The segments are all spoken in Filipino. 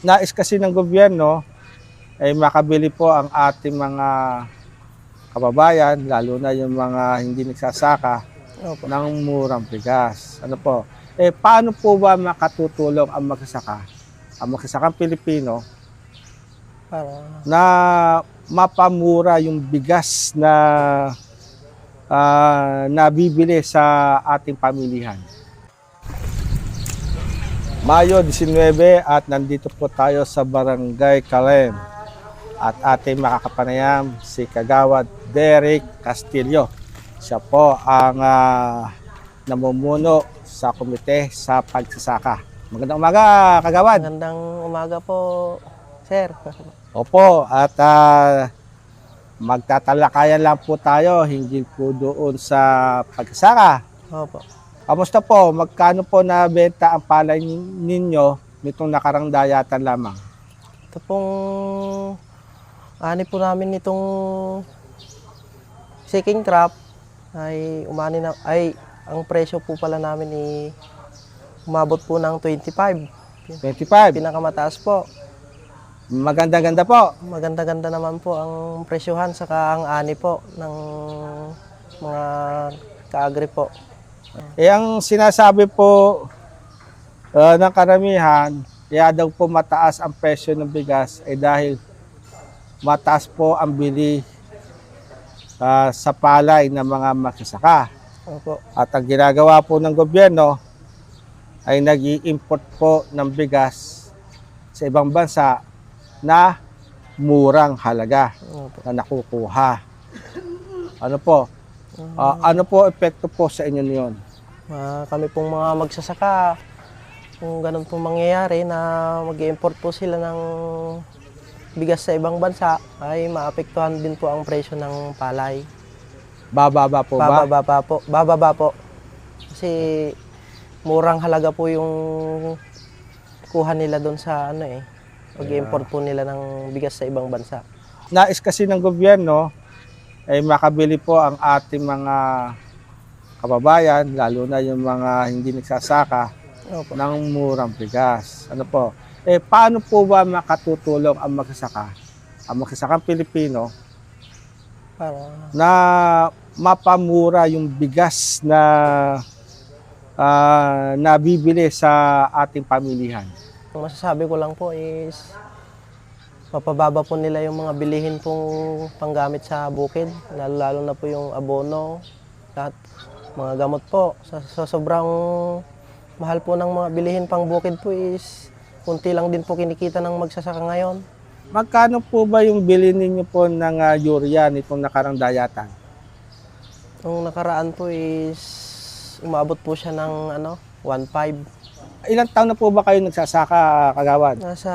Nais kasi ng gobyerno ay makabili po ang ating mga kababayan, lalo na yung mga hindi nagsasaka, Opo. ng murang bigas. Ano po? Eh, paano po ba makatutulong ang magsasaka, ang magsasakang Pilipino, Para, na mapamura yung bigas na ah, nabibili sa ating pamilihan? Mayo 19 at nandito po tayo sa Barangay Kalem at ating makakapanayam si Kagawad Derek Castillo. Siya po ang ah, namumuno sa komite sa pagsasaka. Magandang umaga, Kagawad. magandang umaga po, sir. Opo, at ah, magtatalakayan lang po tayo hindi po doon sa pagsasaka. Opo. Kamusta po? Magkano po nabenta ang palay nin- ninyo nitong nakarang dayatan lamang? Ito pong ani po namin itong seeking crop ay umani na ay ang presyo po pala namin ay umabot po ng 25. 25. Pinakamataas po. Maganda-ganda po. Maganda-ganda naman po ang presyohan saka ang ani po ng mga kaagri po. Eh, ang sinasabi po ah, ng karamihan, kaya daw po mataas ang presyo ng bigas ay dahil mataas po ang bili ah, sa palay ng mga magsasaka. Opo. At ang ginagawa po ng gobyerno ay nag import po ng bigas sa ibang bansa na murang halaga Opo. na nakukuha. Ano po? Ah, ano po epekto po sa inyo niyon? Ah, kami pong mga magsasaka, kung ganun pong mangyayari na mag import po sila ng bigas sa ibang bansa, ay maapektuhan din po ang presyo ng palay. Bababa po ba? Bababa pa po. Bababa po. Kasi murang halaga po yung kuha nila doon sa ano eh. Mag-import po nila ng bigas sa ibang bansa. Nais kasi ng gobyerno ay makabili po ang ating mga kababayan, lalo na yung mga hindi nagsasaka, Opo. ng murang bigas. Ano po? Eh, paano po ba makatutulong ang magsasaka, ang magsasakang Pilipino, Para, na mapamura yung bigas na ah, nabibili sa ating pamilihan? ang masasabi ko lang po is mapababa po nila yung mga bilihin pong panggamit sa bukid, lalo, lalo na po yung abono, lahat mga gamot po. Sa, sa sobrang mahal po ng mga bilihin pang bukid po is kunti lang din po kinikita ng magsasaka ngayon. Magkano po ba yung bili ninyo po ng ah, urea nitong nakarang dayatan? Nung nakaraan po is umabot po siya ng ano, 1.5. Ilang taon na po ba kayo nagsasaka, kagawad? Nasa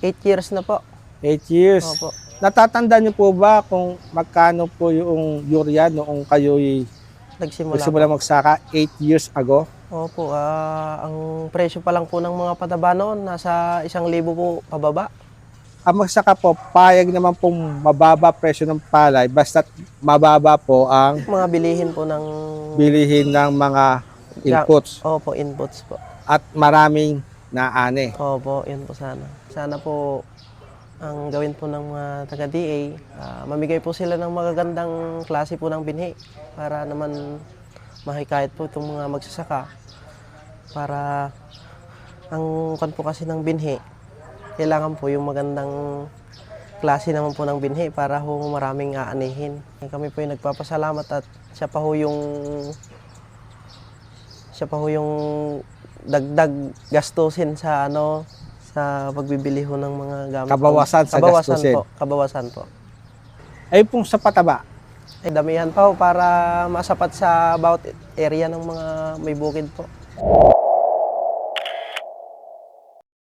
8 years na po. 8 years. Opo. Natatanda niyo po ba kung magkano po yung urea noong kayo'y Nagsimula po. nagsimula magsaka 8 years ago? Opo, ah, ang presyo pa lang po ng mga pataba noon, nasa isang libo po pababa. Ang magsaka po, payag naman pong mababa presyo ng palay basta't mababa po ang Mga bilihin po ng... bilihin ng mga inputs Opo, inputs po. at maraming naani. Opo, yun po sana. Sana po ang gawin po ng mga taga-DA, ah, mamigay po sila ng magagandang klase po ng binhi para naman mahikayat po itong mga magsasaka. Para ang kan po kasi ng binhi, kailangan po yung magandang klase naman po ng binhi para ho maraming aanihin. Kami po yung nagpapasalamat at siya pa ho yung siya pa ho yung dagdag gastusin sa ano sa pagbibili ho ng mga gamit. Kabawasan sa kabawasan gastusin. po, kabawasan po. Ay pong sa pataba, Ay, damihan pa ho para masapat sa bawat area ng mga may bukid po.